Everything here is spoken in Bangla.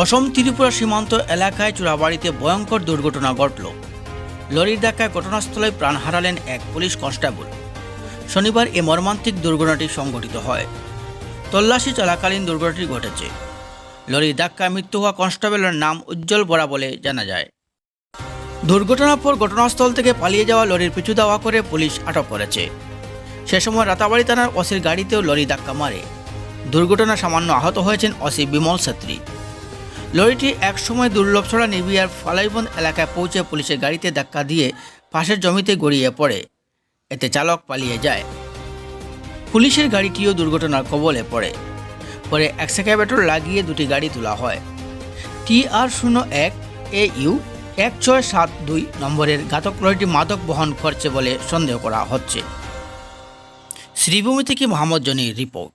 অসম ত্রিপুরা সীমান্ত এলাকায় চূড়াবাড়িতে ভয়ঙ্কর দুর্ঘটনা ঘটল। লরির ধাক্কায় ঘটনাস্থলে প্রাণ হারালেন এক পুলিশ কনস্টেবল। শনিবার এ মর্মান্তিক দুর্ঘটনাটি সংঘটিত হয়। তল্লাশি চলাকালীন দুর্ঘটনাটি ঘটেছে। লরির ধাক্কায় মৃত্যু হওয়া কনস্টেবলের নাম উজ্জ্বল বরা বলে জানা যায়। দুর্ঘটনার পর ঘটনাস্থল থেকে পালিয়ে যাওয়া লরির পিছু দাওয়া করে পুলিশ আটক করেছে। সে সময় রাতাবাড়ি থানার অসির গাড়িতেও লরি ধাক্কা মারে। দুর্ঘটনা সামান্য আহত হয়েছেন অসি বিমল ছাত্রী। লরিটি একসময় দুর্লভছড়া নিবিয়ার ফালাইবন এলাকায় পৌঁছে পুলিশের গাড়িতে ধাক্কা দিয়ে পাশের জমিতে গড়িয়ে পড়ে। এতে চালক পালিয়ে যায়। পুলিশের গাড়িটিও দুর্ঘটনার কবলে পড়ে। পরে এক্সকাভেটর লাগিয়ে দুটি গাড়ি তোলা হয়। টি আর শূন্য এক এ ইউ এক ছয় সাত দুই নম্বরের ঘাতক লরিটি মাদক বহন করছে বলে সন্দেহ করা হচ্ছে। শ্রীভূমি থেকে মোহাম্মদ জনির রিপোর্ট।